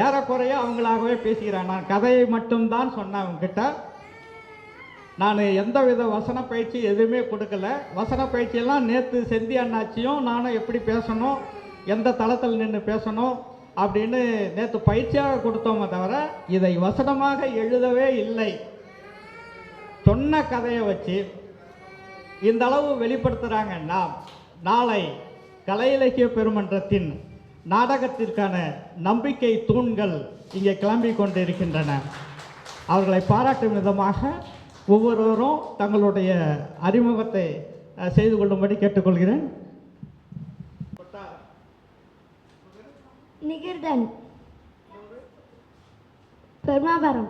ஏறக்குறைய அவங்களாகவே பேசுகிறேன் நான் கதையை மட்டும்தான் சொன்னேன் அவங்ககிட்ட நான் எந்த வித வசன பயிற்சி எதுவுமே கொடுக்கல. வசன பயிற்சியெல்லாம் நேற்று செந்தி அண்ணாச்சியும் நானும் எப்படி பேசணும் எந்த தளத்தில் நின்று பேசணும் அப்படின்னு நேற்று பயிற்சியாக கொடுத்தோமே தவிர இதை வசனமாக எழுதவே இல்லை. சொன்ன கதையை வச்சு இந்த அளவு வெளிப்படுத்துகிறாங்கன்னா நாளை கலை இலக்கிய பெருமன்றத்தின் நாடகத்திற்கான நம்பிக்கை தூண்கள் இங்கே கிளம்பி கொண்டிருக்கின்றன. அவர்களை பாராட்டும் விதமாக ஒவ்வொருவரும் தங்களுடைய அறிமுகத்தை செய்து கொள்ளும்படி கேட்டுக்கொள்கிறேன். நிகிர்தன். பெருமாபுரம்.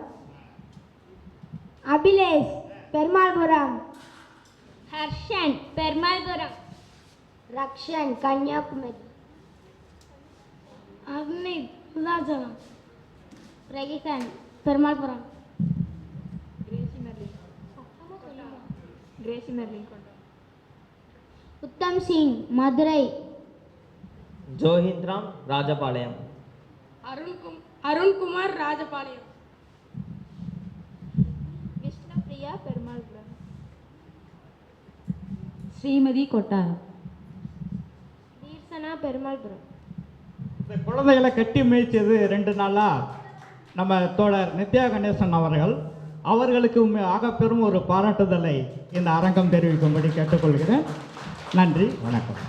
அபிலேஷ். பெருமாள்புரம். ஹர்ஷன். பெருமாள்புரம். ரக்ஷன். கன்னியாகுமரி. అగ్ని ఉదాచలం రెగికాన్ పెరుమాపురం గ్రేసి మెర్లిన్ ఉత్తమ్ సింగ్ మధురై జోహింద్రామ్ రాజపాళయం అరుణ్ కుమ్ అరుణ్ కుమార్ రాజపాళయం విష్ణుప్రియ పెరుమాళపురం శ్రీమతి కొట్టారం దీర్సన పెరుమాళపురం இந்த குழந்தைகளை கட்டி மேய்ச்சது ரெண்டு நாளாக நம்ம தோழர் நித்யா கணேசன் அவர்கள். அவர்களுக்கு ஆகப்பெரும் ஒரு பாராட்டுதலை இந்த அரங்கம் தெரிவிக்கும்படி கேட்டுக்கொள்கிறேன். நன்றி வணக்கம்.